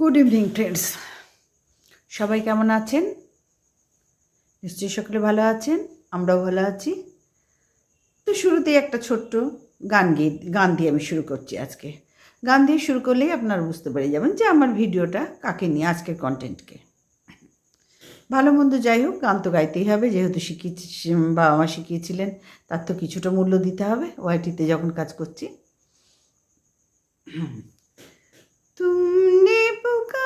Good evening friends সবাই কেমন আছেন? নিশ্চয়ই সকলে ভালো আছেন, আমরাও ভালো আছি। তো শুরুতেই একটা ছোট্ট গান গিয়ে গান দিয়ে আমি শুরু করছি আজকে। গান দিয়ে শুরু করলেই আপনারা বুঝতে পেরে যাবেন যে আমার ভিডিওটা কাকে নিয়ে, আজকের কন্টেন্টকে ভালো মন্দ যাই হোক, গান তো গাইতেই হবে, যেহেতু শিখিয়েছি বাবা মা শিখিয়েছিলেন, তার তো কিছুটা মূল্য দিতে হবে, ওয়াইটিতে যখন কাজ করছি। তুমি Google.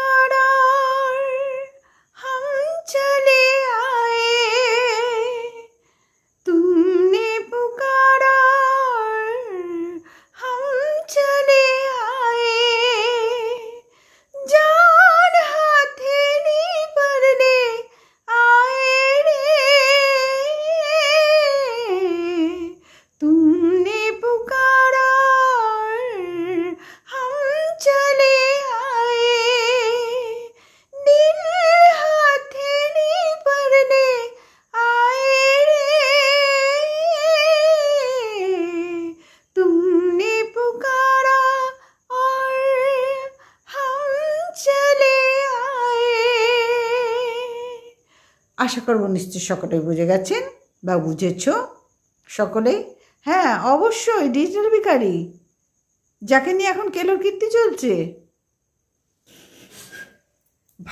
আশা করব নিশ্চয় সকলেই বুঝে গেছেন বা বুঝেছ সকলেই। হ্যাঁ অবশ্যই ডিজিটাল ভিকারি যাকে নিয়ে এখন কেলোর কীর্তি চলছে?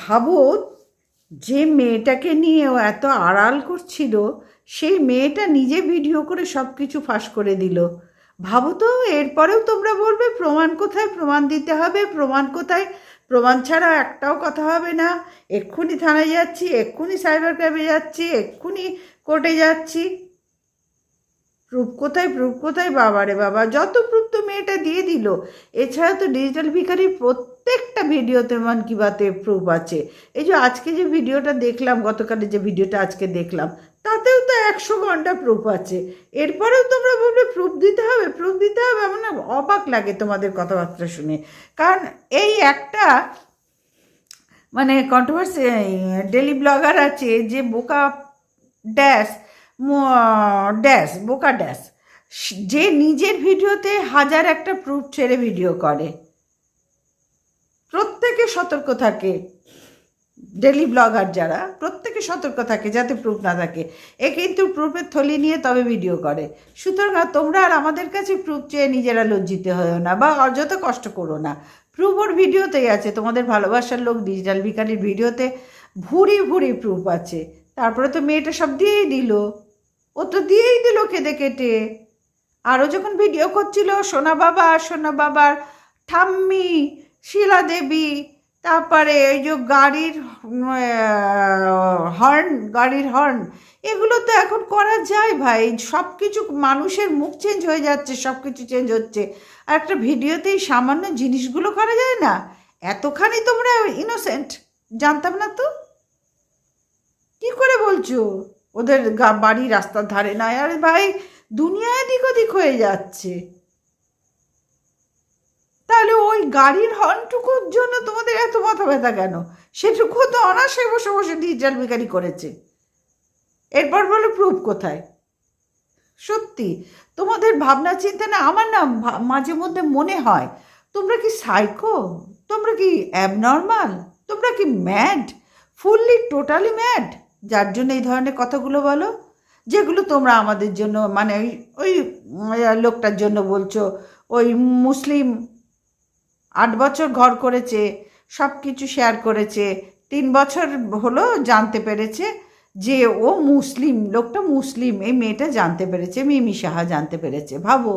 ভাবো, যে মেয়েটাকে নিয়ে ও এত আড়াল করছিল, সেই মেয়েটা নিজে ভিডিও করে সব কিছু ফাঁস করে দিল। ভাবো তো, এরপরেও তোমরা বলবে, প্রমাণ কোথায় প্রমাণ দিতে হবে, প্রমাণ কোথায় প্রমাণ ছাড়া একটাও কথা হবে না। এক্ষুনি থানায় যাচ্ছি, এক্ষুনি সাইবার ক্রাইমে যাচ্ছি, এক্ষুনি কোর্টে যাচ্ছি। প্রুফ কোথায় প্রুফ কোথায়? বাবা রে বাবা, যত প্রুফ তো মেয়েটা দিয়ে দিল। এছাড়া তো ডিজিটাল ভিকারির প্রত্যেকটা ভিডিওতে মন কি বাতে প্রুফ আছে। এই যে আজকে যে ভিডিওটা দেখলাম, গতকালের যে ভিডিওটা আজকে দেখলাম, তাতেও তো একশো ঘণ্টা প্রুফ আছে। এরপরেও তোমরা বলবে প্রুফ দিতে হবে প্রুফ দিতে হবে আমার অবাক লাগে তোমাদের কথাবার্তা শুনে। কারণ এই একটা মানে কন্ট্রোভার্সি ডেলি ব্লগার আছে যে বোকা ড্যাশ ড্যাশ বোকা ড্যাশ যে নিজের ভিডিওতে হাজার একটা প্রুফ ছেড়ে ভিডিও করে। প্রত্যেকে সতর্ক থাকে। ডেলি ব্লগার যারা, প্রত্যেকে সতর্ক থাকে যাতে প্রুফ না থাকে। এ কিন্তু প্রুফের থলি নিয়ে তবে ভিডিও করে। সুতরাং তোমরা আর আমাদের কাছে প্রুফ চেয়ে নিজেরা লজ্জিত হয়েও না বা অযথা কষ্ট করো না। প্রুফ ওর ভিডিওতেই আছে, তোমাদের ভালোবাসার লোক ডিজিটাল ভিকারির ভিডিওতে ভুরি ভুরি প্রুফ আছে। তারপরে তো মেয়েটা সব দিয়েই দিল। ও তো দিয়েই দিল কেঁদে কেটে আরও যখন ভিডিও করছিল, সোনা বাবা, সোনা বাবার ঠাম্মি শিলা দেবী তারপরে এই যে গাড়ির হর্ন গাড়ির হর্ন, এগুলো তো এখন করা যায় ভাই। সব কিছু মানুষের মুখ চেঞ্জ হয়ে যাচ্ছে সব কিছু চেঞ্জ হচ্ছে। আর একটা ভিডিওতেই সামান্য জিনিসগুলো করা যায় না? এতখানি তোমরা ইনোসেন্ট জানতাম না তো। কি করে বলছো? ওদের বাড়ি রাস্তার ধারে নয় আরে ভাই দুনিয়া এদিক ওদিক হয়ে যাচ্ছে। তাহলে ওই গাড়ির হর্নটুকুর জন্য তোমাদের এত মাথা ব্যথা কেন? সেটুকু তো অনাসে বসে বসে ডিজিটাল বিকারি করেছে। এরপর বলো প্রুফ কোথায়? সত্যি, তোমাদের ভাবনা চিন্তা না, আমার না মাঝে মধ্যে মনে হয়, তোমরা কি সাইকো তোমরা কি অ্যাবনর্মাল তোমরা কি ম্যাড ফুললি টোটালি ম্যাড যার জন্য এই ধরনের কথাগুলো বলো, যেগুলো তোমরা আমাদের জন্য মানে ওই ওই লোকটার জন্য বলছো, ওই মুসলিম আট বছর ঘর করেছে সব কিছু শেয়ার করেছে, তিন বছর হলো জানতে পেরেছে যে ও মুসলিম, লোকটা মুসলিম, এই মেয়েটা জানতে পেরেছে, মিমি সাহা জানতে পেরেছে। ভাবো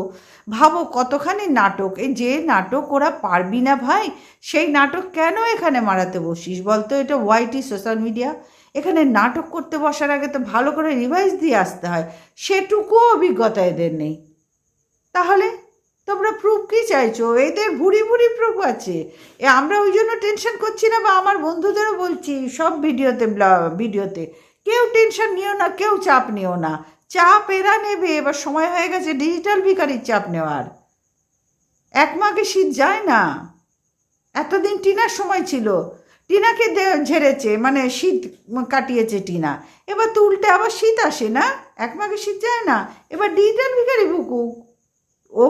ভাবো কতখানি নাটক, এই যে নাটক ওরা পারবি না ভাই, সেই নাটক কেন এখানে মারাতে বসিস? বলতো এটা ওয়াইটি সোশ্যাল মিডিয়া এখানে নাটক করতে বসার আগে তো ভালো করে রিভাইজ দিয়ে আসতে হয়। সেটুকুও অভিজ্ঞতা এদের নেই। তাহলে তোমরা প্রুফ কি চাইছো? এদের ভুড়ি ভুড়ি প্রুফ আছে। এ, আমরা ওই জন্য টেনশন করছি না বা আমার বন্ধুদেরও বলছি সব ভিডিওতে ভিডিওতে। কেউ টেনশন নিও না, কেউ চাপ নিও না। চাপ এরা নেবে, এবার সময় হয়ে গেছে ডিজিটাল ভিকারির চাপ নেওয়ার। এক মাকে শীত যায় না। এতদিন টিনার সময় ছিল। টিনাকে ঝেড়েছে মানে শীত কাটিয়েছে টিনা। এবার তো উল্টে আবার শীত আসে না? এক মাকে শীত যায় না। এবার ডিজিটাল ভিকারি ভুকুক। ও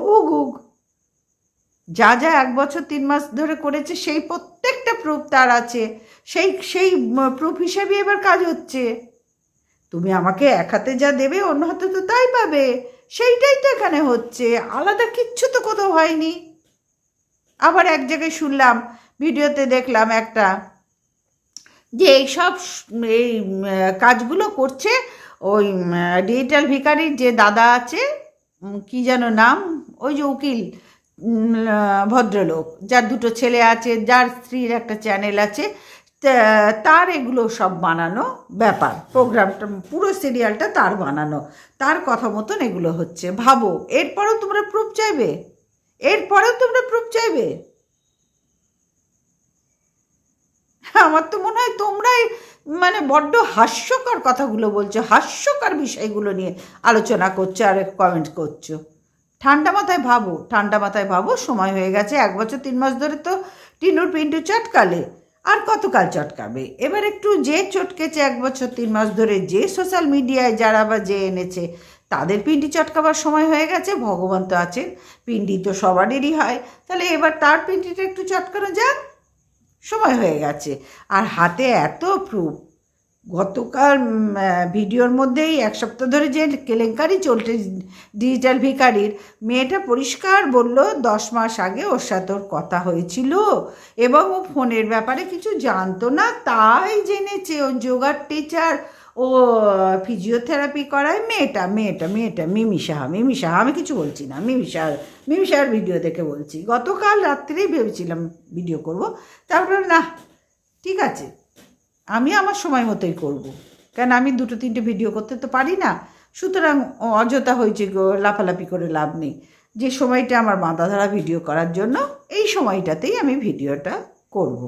যা যা এক বছর তিন মাস ধরে করেছে, সেই প্রত্যেকটা প্রুফ তার আছে। সেই সেই প্রুফ হিসেবে এবার কাজ হচ্ছে। তুমি আমাকে এক হাতে যা দেবে, অন্য হাতে তো তাই পাবে। সেইটাই তো এখানে হচ্ছে। আলাদা কিচ্ছু তো কোথাও হয়নি। আবার এক জায়গায় শুনলাম, ভিডিওতে দেখলাম একটা, যে এইসব এই কাজগুলো করছে ওই ডিজিটাল ভিকারির যে দাদা আছে কি যেন নাম? ওই যে উকিল ভদ্রলোক, যার দুটো ছেলে আছে, যার স্ত্রীর একটা চ্যানেল আছে তার এগুলো সব বানানো ব্যাপার। প্রোগ্রামটা, পুরো সিরিয়ালটা তার বানানো। তার কথা মতন এগুলো হচ্ছে। ভাবো, এরপরেও তোমরা প্রুফ চাইবে? এরপরেও তোমরা প্রুফ চাইবে? আমার তো মনে হয় তোমরাই মানে বড্ড হাস্যকর কথাগুলো বলছো, হাস্যকর বিষয়গুলো নিয়ে আলোচনা করছ আর কমেন্ট করছ। ঠান্ডা মাথায় ভাবো, ঠান্ডা মাথায় ভাবো, সময় হয়ে গেছে, এক বছর তিন মাস ধরে তো টিনুর পিন্টু চটকালে, আর কতকাল চটকাবে? এবার একটু যে চটকেছে এক বছর তিন মাস ধরে, যে সোশ্যাল মিডিয়ায় যারা বা যে এনেছে, তাদের পিন্ডি চটকাবার সময় হয়ে গেছে, ভগবান তো আছেন পিন্ডি তো সবারই হয়, তাহলে এবার তার পিন্ডিটা একটু চটকানো যাক। সময় হয়ে গেছে। আর হাতে এত প্রুফ গতকাল ভিডিওর মধ্যেই এক সপ্তাহ ধরে যে কেলেঙ্কারি চলছে ডিজিটাল ভিকারির মেয়েটা পরিষ্কার বলল, দশ মাস আগে ওর সাথে ওর কথা হয়েছিল এবং ও ফোনের ব্যাপারে কিছু জানতো না, তাই জেনেছে। ও যোগার টিচার ও ফিজিওথেরাপি করায় মেয়েটা মেয়েটা মেয়েটা, মিমি সাহা মিমি সাহা, আমি কিছু বলছি না, মিমি সাহা, মিমি সাহার ভিডিও দেখে বলছি গতকাল রাত্রেই ভেবেছিলাম ভিডিও করব তারপরে না, ঠিক আছে, আমি আমার সময় মতোই করব। কেন আমি দুটো তিনটে ভিডিও করতে তো পারি না সুতরাং অযথা হয়েছে লাফালাফি করে লাভ নেই যে সময়টা আমার বাঁধা ধরা ভিডিও করার জন্য, এই সময়টাতেই আমি ভিডিওটা করব।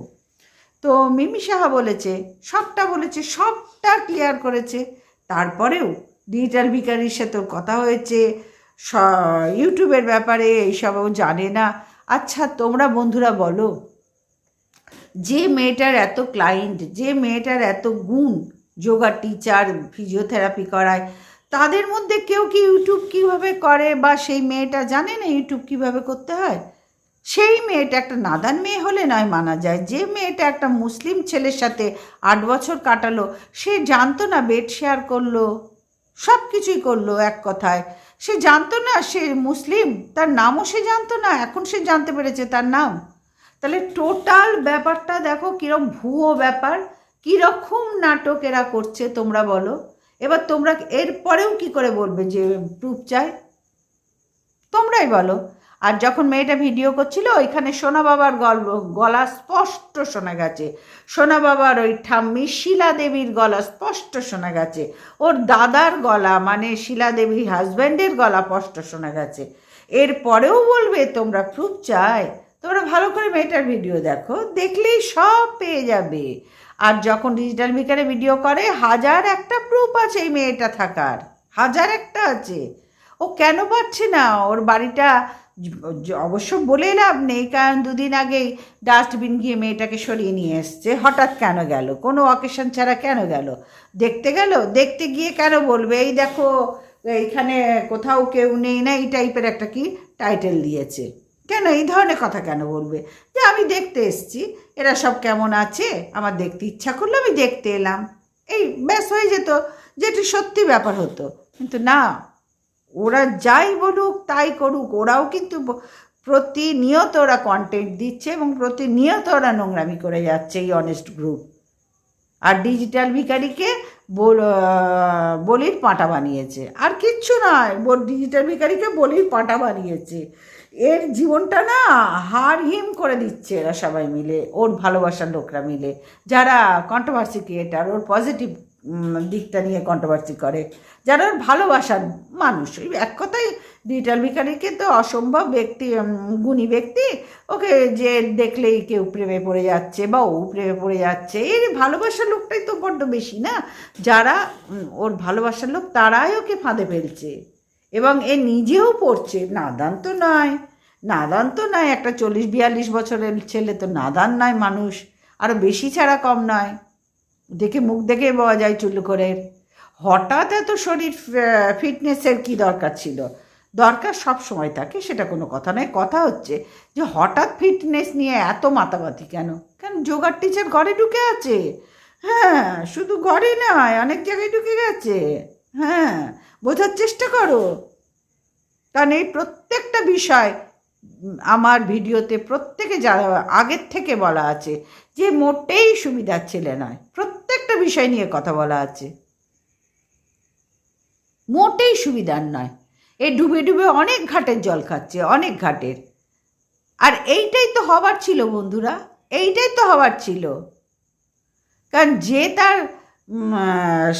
তো মিমি সাহা বলেছে, সবটা বলেছে, সবটা ক্লিয়ার করেছে। তারপরেও ডিজিটাল ভিকারির সাথে কথা হয়েছে। স- ইউটিউবের ব্যাপারে এইসবও জানে না। আচ্ছা তোমরা বন্ধুরা বলো, যে মেয়েটার এত ক্লায়েন্ট যে মেয়েটার এত গুণ যোগা টিচার ফিজিওথেরাপি করায়, তাদের মধ্যে কেউ কি ইউটিউব কীভাবে করে বা সেই মেয়েটা জানে না ইউটিউব কীভাবে করতে হয়? সেই মেয়েটা একটা নাদান মেয়ে হলে নয় মানা যায়। যে মেয়েটা একটা মুসলিম ছেলের সাথে আট বছর কাটালো, সে জানতো না বেড শেয়ার করল, সব কিছুই করল এক কথায়। সে জানতো না সে মুসলিম, তার নামও সে জানতো না, এখন সে জানতে পেরেছে তার নাম। তাহলে টোটাল ব্যাপারটা দেখো কীরকম ভুয়ো ব্যাপার, কীরকম নাটক এরা করছে তোমরা বলো। এবার তোমরা এরপরেও কি করে বলবে যে প্রুফ চাই? তোমরাই বলো। আর যখন মেয়েটা ভিডিও করছিল, ওইখানে সোনা বাবার গল্প গলা স্পষ্ট শোনা গেছে। সোনা বাবার ওই ঠাম্মি শিলা দেবীর গলা স্পষ্ট শোনা গেছে। ওর দাদার গলা মানে শিলা দেবীর হাজব্যান্ডের গলা স্পষ্ট শোনা গেছে। এরপরেও বলবে, তোমরা প্রুফ চাই। তোমরা ভালো করে মেয়েটার ভিডিও দেখো, দেখলেই সব পেয়ে যাবে। আর যখন ডিজিটাল ভিকারে ভিডিও করে, হাজার একটা প্রুফ আছে এই মেয়েটা থাকার। হাজার একটা আছে। ও কেন পাচ্ছে না? ওর বাড়িটা অবশ্য বলে লাভ নেই, কারণ দুদিন আগেই ডাস্টবিন গিয়ে মেয়েটাকে সরিয়ে নিয়ে এসছে। হঠাৎ কেন গেল? কোনো অকেশন ছাড়া কেন গেল? দেখতে গেল? দেখতে গিয়ে কেন বলবে? এই দেখো, এইখানে কোথাও কেউ নেই না, এই টাইপের একটা কি টাইটেল দিয়েছে। কেন? এই ধরনের কথা কেন বলবে? যে আমি দেখতে এসছি, এরা সব কেমন আছে? আমার দেখতে ইচ্ছা করল, আমি দেখতে এলাম। এই, ব্যাস, হয়ে যেত। যেটি সত্যি ব্যাপার হতো। কিন্তু না ওরা যাই বলুক, তাই করুক, ওরাও কিন্তু প্রতিনিয়ত ওরা কন্টেন্ট দিচ্ছে এবং প্রতিনিয়ত ওরা নোংরামি করে যাচ্ছে এই অনেস্ট গ্রুপ আর ডিজিটাল ভিকারিকে বল বলির পাঁটা বানিয়েছে। আর কিচ্ছু নয় ডিজিটাল ভিকারিকে বলির পাঁটা বানিয়েছে। এর জীবনটা না হার হিম করে দিচ্ছে এরা সবাই মিলে, ওর ভালোবাসার লোকরা মিলে। যারা কন্ট্রোভার্সি ক্রিয়েটার ওর পজিটিভ দিকটা নিয়ে কন্ট্রোভার্সি করে। যারা ভালোবাসার মানুষ এক কথাই ডিজিটাল ভিকারিকে তো অসম্ভব ব্যক্তি গুণী ব্যক্তি, ওকে যে দেখলেই কেউ প্রেমে পড়ে যাচ্ছে বা ও প্রেমে পড়ে যাচ্ছে, এর ভালোবাসার লোকটাই তো বড্ড বেশি না? যারা ওর ভালোবাসার লোক তারাই ওকে ফাঁদে ফেলছে। এবং এ নিজেও পড়ছে, নাদান তো নয়, নাদান তো নয়, একটা চল্লিশ বিয়াল্লিশ বছরের ছেলে তো নাদান নয় মানুষ আরও বেশি ছাড়া কম নয়। দেখে মুখ দেখে পাওয়া যায় চুল্লু করে। হঠাৎ এত শরীর ফিটনেসের কি দরকার ছিল? দরকার সব সময় থাকে, সেটা কোনো কথা নয়। কথা হচ্ছে যে হঠাৎ ফিটনেস নিয়ে এত মাতামাতি কেন? কেন যোগার টিচার ঘরে ঢুকে আছে? হ্যাঁ শুধু ঘরে নয়, অনেক জায়গায় ঢুকে গেছে। হ্যাঁ বোঝার চেষ্টা করো। কারণ এই প্রত্যেকটা বিষয় আমার ভিডিওতে প্রত্যেকে যারা আগের থেকে বলা আছে, যে মোটেই সুবিধার ছেলে নয়, প্রত্যেকটা বিষয় নিয়ে কথা বলা আছে। মোটেই সুবিধার নয়। এ ডুবে ডুবে অনেক ঘাটের জল খাচ্ছে, অনেক ঘাটের। আর এইটাই তো হবার ছিল বন্ধুরা, এইটাই তো হবার ছিল। কারণ যে তার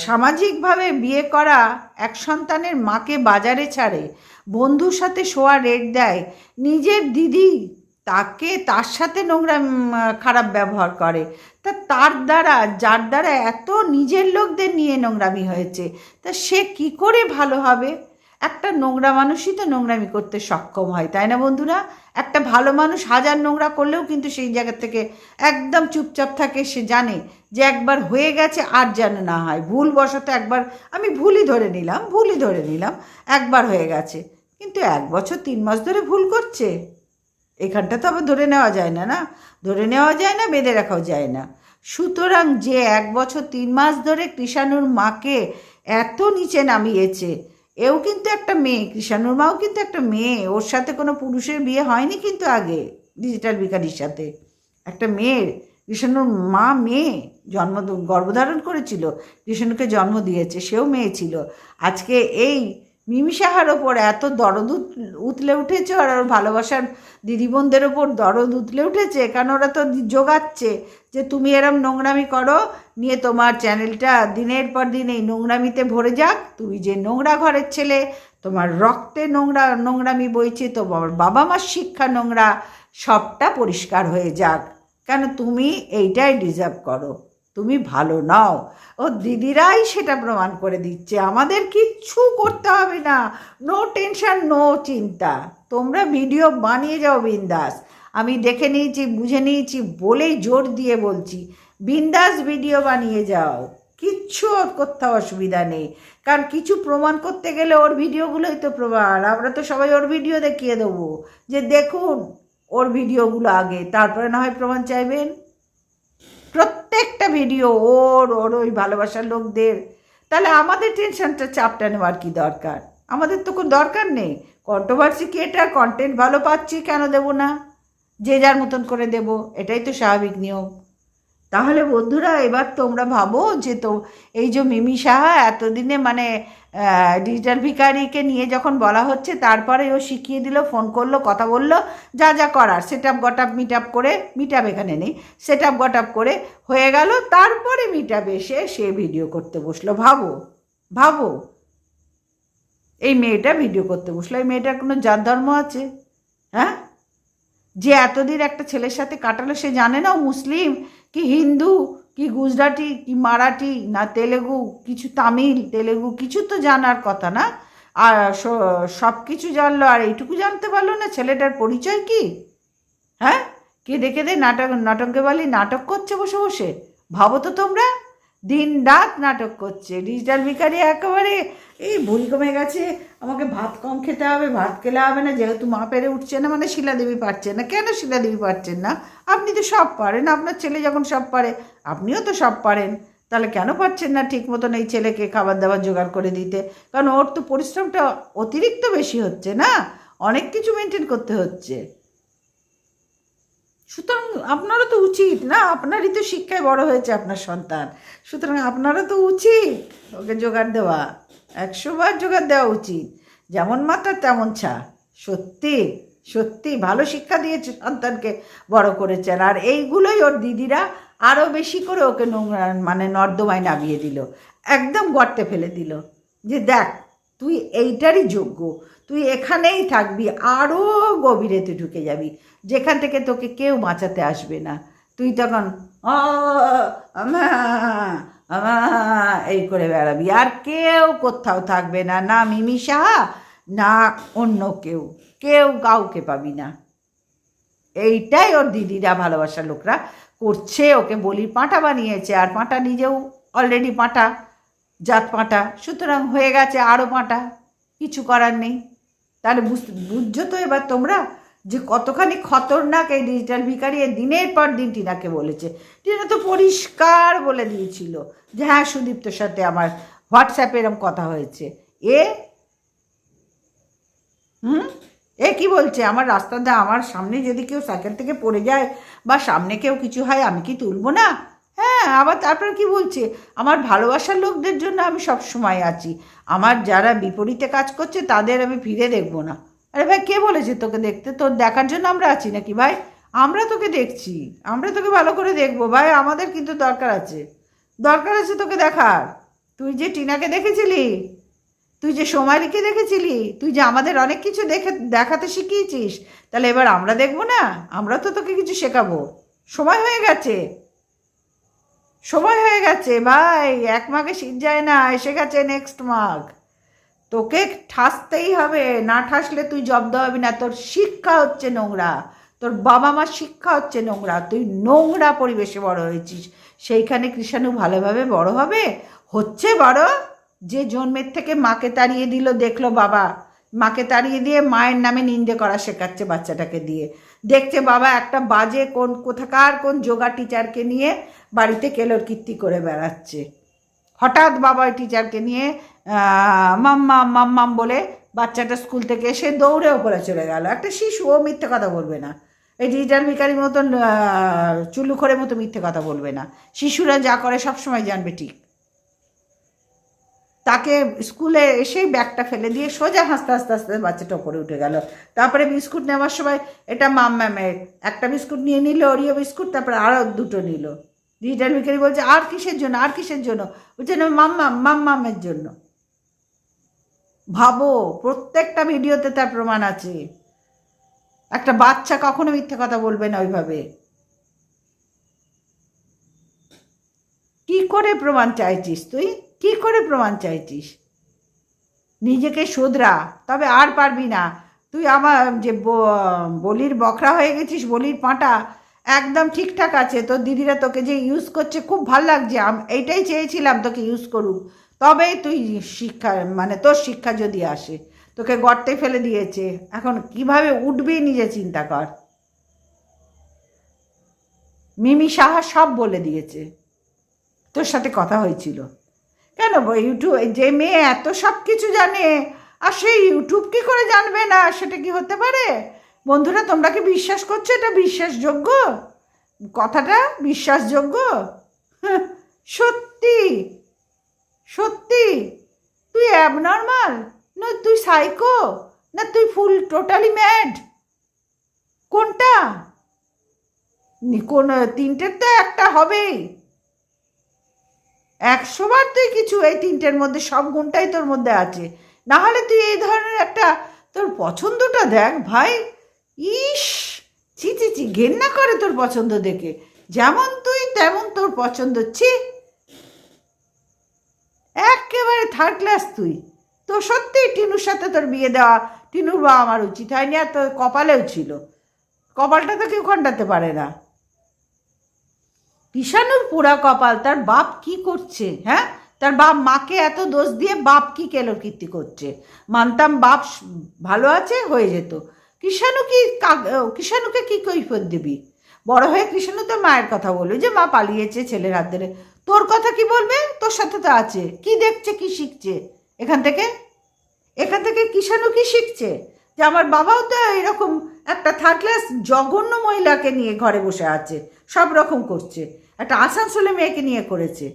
সামাজিকভাবে বিয়ে করা এক সন্তানের মাকে বাজারে ছাড়ে বন্ধুর সাথে শোয়া রেট দেয়, নিজের দিদি তাকে তার সাথে নোংরা খারাপ ব্যবহার করে। তা তার দ্বারা, যার দ্বারা এত নিজের লোকদের নিয়ে নোংরামি হয়েছে, তা সে কি করে ভালো হবে? একটা নোংরা মানুষই তো নোংরামি করতে সক্ষম হয়, তাই না বন্ধুরা? একটা ভালো মানুষ হাজার নোংরা করলেও কিন্তু সেই জায়গা থেকে একদম চুপচাপ থাকে, সে জানে যে একবার হয়ে গেছে আর যেন না হয়। ভুল বশত একবার, আমি ভুলই ধরে নিলাম, ভুলই ধরে নিলাম, একবার হয়ে গেছে। কিন্তু এক বছর তিন মাস ধরে ভুল করছে। এখানটা তো আবার ধরে নেওয়া যায় না না? ধরে নেওয়া যায় না, বেঁধে রাখাও যায় না। সুতরাং যে এক বছর তিন মাস ধরে কৃষাণুর মাকে এত নিচে নামিয়েছে, এও কিন্তু একটা মেয়ে, কৃষাণুর মাও কিন্তু একটা মেয়ে। ওর সাথে কোনো পুরুষের বিয়ে হয়নি কিন্তু আগে, ডিজিটাল বিকারির সাথে। একটা মেয়ের কৃষাণুর মা মেয়ে, জন্ম গর্ভধারণ করেছিল, কৃষাণুকে জন্ম দিয়েছে, সেও মেয়ে ছিল। আজকে এই মিমি সাহার ওপর এত দরদ উত- উতলে উঠেছে আর ওর ভালোবাসার দিদি বোনদের ওপর দরদ উতলে উঠেছে, কারণ ওরা তো জোগাচ্ছে যে তুমি এরম নোংরামি করো, নিয়ে তোমার চ্যানেলটা দিনের পর দিন এই নোংরামিতে ভরে যাক তুমি যে নোংরা ঘরের ছেলে, তোমার রক্তে নোংরা, নোংরামি বইছে তোমার বাবা মার শিক্ষা নোংরা, সবটা পরিষ্কার হয়ে যাক, কেন তুমি এইটাই ডিজার্ভ করো। তুমি ভালো নাও। ও দিদিরাই সেটা প্রমাণ করে দিচ্ছে, আমাদের কিচ্ছু করতে হবে না। নো টেনশন নো চিন্তা। তোমরা ভিডিও বানিয়ে যাও, বিন্দাস। আমি দেখে নিয়েছি, বুঝে নিয়েছি, বলেই জোর দিয়ে বলছি, বিন্দাস ভিডিও বানিয়ে যাও। কিচ্ছু ওর করতে অসুবিধা নেই। কারণ কিছু প্রমাণ করতে গেলে ওর ভিডিওগুলোই তো প্রমাণ। আমরা তো সবাই ওর ভিডিও দেখিয়ে দেবো। যে দেখুন, ওর ভিডিওগুলো আগে, তারপরে না হয় প্রমাণ চাইবেন। প্রত্যেকটা ভিডিও ওর ওর ওই ভালোবাসার লোকদের। তাহলে আমাদের টেনশনটা চাপটা নেওয়ার কি দরকার? আমাদের তো কোনো দরকার নেই। কন্ট্রোভার্সি ক্রিয়েটার কন্টেন্ট ভালো পাচ্ছি, কেন দেব না? যে যার মতন করে দেব, এটাই তো স্বাভাবিক নিয়ম। তাহলে বন্ধুরা, এবার তোমরা ভাবো যে তো এই যে মিমি সাহা এতদিনে মানে ডিজিটাল ভিকারিকে নিয়ে যখন বলা হচ্ছে, তারপরে ও শিখিয়ে দিল ফোন করল, কথা বলল, যা যা করার set up got up meet up করে মিট আপ এখানে নেই সেট আপ গট আপ করে হয়ে গেল, তারপরে মিট আপ এসে সে ভিডিও করতে বসল। ভাবো ভাবো, এই মেয়েটা ভিডিও করতে বসল। এই মেয়েটার কোনো জাত ধর্ম আছে? হ্যাঁ? যে এতদিন একটা ছেলের সাথে কাটালো, সে জানে না মুসলিম। কি হিন্দু, কি গুজরাটি, কি মারাঠি, না তেলেগু, কিছু তামিল, তেলেগু, কিছু তো জানার কথা না? আর সব কিছু জানলো, আর এইটুকু জানতে পারল না ছেলেটার পরিচয় কি? হ্যাঁ? কে দেখে দে নাটক, নাটকে বলি নাটক করছে বসে বসে? ভাবো তো তোমরা। দিন রাত নাটক করছে। ডিজিটাল ভিকারি একেবারে এই ভুল কমে গেছে। আমাকে ভাত কম খেতে হবে, ভাত খেলে হবে না। যেহেতু মা পেরে উঠছে না মানে শিলাদেবী পারছেন না। কেন শিলাদেবী পারছেন না? আপনি তো সব পারেন। আপনার ছেলে যখন সব পারে, আপনিও তো সব পারেন। তাহলে কেন পারছেন না ঠিক মতন এই ছেলেকে খাবার দাবার জোগাড় করে দিতে? কারণ ওর তো পরিশ্রমটা অতিরিক্ত বেশি হচ্ছে না? অনেক কিছু মেনটেন করতে হচ্ছে। সুতরাং আপনারও তো উচিত, না? আপনারই তো শিক্ষায় বড় হয়েছে আপনার সন্তান। সুতরাং আপনারও তো উচিত ওকে জোগাড় দেওয়া। একশো বার জোগাড় দেওয়া উচিত। যেমন মাত্রা, তেমন ছা সত্যি সত্যি ভালো শিক্ষা দিয়েছে সন্তানকে বড় করেছেন। আর এইগুলোই ওর দিদিরা আরও বেশি করে ওকে নোংরা মানে নর্দমায় নামিয়ে দিল। একদম গর্তে ফেলে দিল। যে দেখ, তুই এইটারই যোগ্য। তুই এখানেই থাকবি আরও গভীরে তুই ঢুকে যাবি। যেখান থেকে তোকে কেউ বাঁচাতে আসবে না। তুই তখন "ও, আমা, আমা", এই করে বেড়াবি। আর কেউ কোথাও থাকবে না না মিমি সাহা না অন্য কেউ। কেউ কাউকে পাবি না। এইটাই ওর দিদিরা ভালোবাসার লোকরা করছে। ওকে বলি পাঁটা বানিয়েছে। আর পাঁটা নিজেও অলরেডি পাঁটা জাত পাঁটা। সুতরাং হয়ে গেছে আরও পাঁটা। কিছু করার নেই। তাহলে বুঝ- বুঝছ তো এবার তোমরা যে কতখানি খতরনাক এই ডিজিটাল ভিকারি এ দিনের পর দিন টিনাকে বলেছে। টিনা তো পরিষ্কার বলে দিয়েছিল যে হ্যাঁ সুদীপ্তর সাথে আমার হোয়াটসঅ্যাপে এরম কথা হয়েছে। এ? হুম? এ কি বলছে? আমার রাস্তাতে আমার সামনে যদি কেউ সাইকেল থেকে পড়ে যায় বা সামনে কেউ কিছু হয়, আমি কি তুলবো না? আবার তারপর কি বলছে? আমার ভালোবাসার লোকদের জন্য আমি সব সময় আছি। আমার যারা বিপরীতে কাজ করছে, তাদের আমি ফিরে দেখব না। আরে ভাই, কে বলেছে তোকে দেখতে? তোর দেখার জন্য আমরা আছি নাকি ভাই? আমরা তোকে দেখছি। আমরা তোকে ভালো করে দেখব ভাই, আমাদের কিন্তু দরকার আছে। দরকার আছে তোকে দেখার। তুই যে টিনাকে দেখেছিলি, তুই যে সোমালিকে দেখেছিলি, তুই যে আমাদের অনেক কিছু দেখে, দেখাতে শিখিয়েছিস, তাহলে এবার আমরা দেখব না? আমরা তো তোকে কিছু শেখাবো। সময় হয়ে গেছে। সময় হয়ে গেছে, ভাই। এক মাঘে শীত যায় না, এসে গেছে নেক্সট মাঘ। তোকে ঠাসতেই হবে, না ঠাসলে তুই জব্দ হবি না। তোর শিক্ষা হচ্ছে নোংরা, তোর বাবা মার শিক্ষা হচ্ছে নোংরা। তুই নোংরা পরিবেশে বড় হয়েছিস। সেইখানে কৃষাণু ভালোভাবে বড় হবে? হচ্ছে বড়? যে জন্মের থেকে মাকে তাড়িয়ে দিল, দেখল বাবা। মাকে তাড়িয়ে দিয়ে মায়ের নামে নিন্দে করা শেখাচ্ছে বাচ্চাটাকে দিয়ে। দেখছে বাবা একটা বাজে কোন কোথাকার কোন যোগা টিচারকে নিয়ে বাড়িতে কেলোর কীর্তি করে বেড়াচ্ছে। হঠাৎ বাবা ওই টিচারকে নিয়ে মাম্মা মাম্মাম বলে বাচ্চাটা স্কুল থেকে এসে দৌড়ে ওপরে চলে গেল। একটা শিশু ও মিথ্যে কথা বলবে না। এই ডিজিটাল ভিকারির মতন আহ, চুল্লু করে মতো মিথ্যে কথা বলবে না। শিশুরা যা করে সব সময় জানবে ঠিক। তাকে স্কুলে এসেই ব্যাগটা ফেলে দিয়ে সোজা হাসতে হাসতে হাসতে বাচ্চাটা ওপরে উঠে গেল। তারপরে বিস্কুট নেওয়ার সময় এটা মাম ম্যামের, একটা বিস্কুট নিয়ে নিল, ওরিও বিস্কুট, তারপরে আরও দুটো নিল। ডিজিটাল ভিকারি বলছে, আর কিসের জন্য, আর কিসের জন্য? বলছে, না মাম্মাম মাম্মামের জন্য। ভাবো, প্রত্যেকটা ভিডিওতে তার প্রমাণ আছে। একটা বাচ্চা কখনো মিথ্যে কথা বলবে না ওইভাবে। কি করে প্রমাণ চাইছিস তুই? কি করে প্রমাণ চাইছিস? নিজেকে শোধরা, তবে আর পারবি না। তুই আমার যে বলির বকরা হয়ে গেছিস, বলির পাঁটা, একদম ঠিকঠাক আছে। তোর দিদিরা তোকে যে ইউজ করছে, খুব ভালো লাগছে। এইটাই চেয়েছিলাম তোকে ইউজ করুক। তবেই তুই শিক্ষা মানে তোর শিক্ষা যদি আসে, তোকে গর্তে ফেলে দিয়েছে। এখন কীভাবে উঠবি নিজে চিন্তা কর। মিমি সাহা সব বলে দিয়েছে। তোর সাথে কথা হয়েছিল। কেন ইউটিউব যে মেয়ে এত সব কিছু জানে, আর সেই ইউটিউব কি করে জানবে না? সেটা কি হতে পারে? বন্ধুরা, তোমরা কি বিশ্বাস করছ এটা বিশ্বাসযোগ্য? কথাটা বিশ্বাসযোগ্য? সত্যি সত্যি। তুই অ্যাবনর্মাল না, তুই সাইকো না, তুই ফুল টোটালি ম্যাড কোনটা? কোন, তিনটের তো একটা হবেই। একশো বার তুই কিছু এই তিনটের মধ্যে, সব গুণটাই তোর মধ্যে আছে। না হলে তুই এই ধরনের একটা, তোর পছন্দটা দেখ ভাই। ইস, ছি ছি ছি, ঘেন্না করে তোর পছন্দ দেখে। যেমন তুই, তেমন তোর পছন্দ, ছি। একেবারে থার্ড ক্লাস তুই। তো সত্যি টিনুর সাথে তোর বিয়ে দেওয়া, টিনুর বাবা আমার উচিত হয়নি আর তোর কপালেও ছিল। কপালটা তো কেউ খণ্ডাতে পারে না। কিষানুর পোড়া কপাল, তার বাপ কি করছে হ্যাঁ? তার বাপ মাকে এত দোষ দিয়ে বাপ কি কেলো কীর্তি করছে? মানতাম বাপ ভালো আছে, হয়ে যেত। কৃষাণু কি কৃষাণুকে কি কৈফত দিবি? বড় হয়ে কৃষাণু তো মায়ের কথা বলবে যে, মা পালিয়েছে ছেলের হাত ধরে। তোর কথা কি বলবে? তোর সাথে তো আছে। কি দেখছে, কি শিখছে? এখান থেকে? এখান থেকে কিষাণু কি শিখছে? যে আমার বাবাও তো এরকম একটা থার্ড ক্লাস জঘন্য মহিলাকে নিয়ে ঘরে বসে আছে। সব রকম করছে। একটা আসানসোলে মেয়েকে নিয়ে করেছে।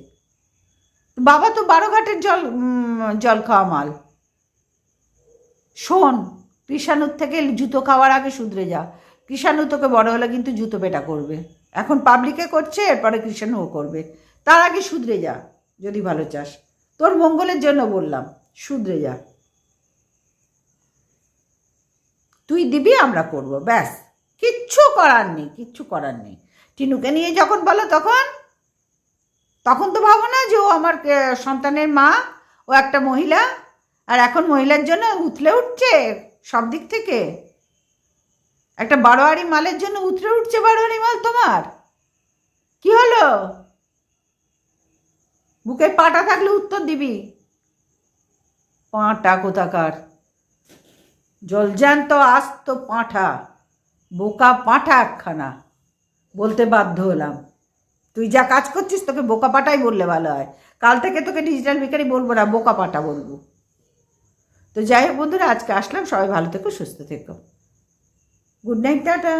বাবা তো বারোঘাটের জল জল খাওয়া মাল। শোন, কৃষাণুর থেকে জুতো খাওয়ার আগে শুধরে যা। কৃষাণু তোকে বড় হলে কিন্তু জুতো পেটা করবে। এখন পাবলিকে করছে, এরপরে কৃষাণুও করবে। তার আগে শুধরে যা, যদি ভালো চাস। তোর মঙ্গলের জন্য বললাম, শুধরে যা। তুই দিবি, আমরা করব, ব্যাস। কিচ্ছু করার নেই, কিচ্ছু করার নেই। টিনুকে নিয়ে যখন বলো তখন? তখন তো ভাবো না যে ও আমার সন্তানের মা, ও একটা মহিলা, আর এখন মহিলার জন্য উথলে উঠছে সব দিক থেকে। একটা বারোয়ারি মালের জন্য উথলে উঠছে বারোয়ারি মাল তোমার? কি হলো? বুকে পাটা থাকলে উত্তর দিবি। পাটা কোথাকার? জলজান্ত আস্ত পাঁঠা, বোকা পাঁঠা একখানা। বলতে বাধ্য হলাম। তুই যা কাজ করছিস তোকে বোকা পাটাই বললে ভালো হয়। কাল থেকে তোকে ডিজিটাল ভিকারি বলব না, বোকা পাটা বলব। তো যাই হোক বন্ধুরা, আজকে আসলাম। সবাই ভালো থেকো, সুস্থ থেকো। Good night tata.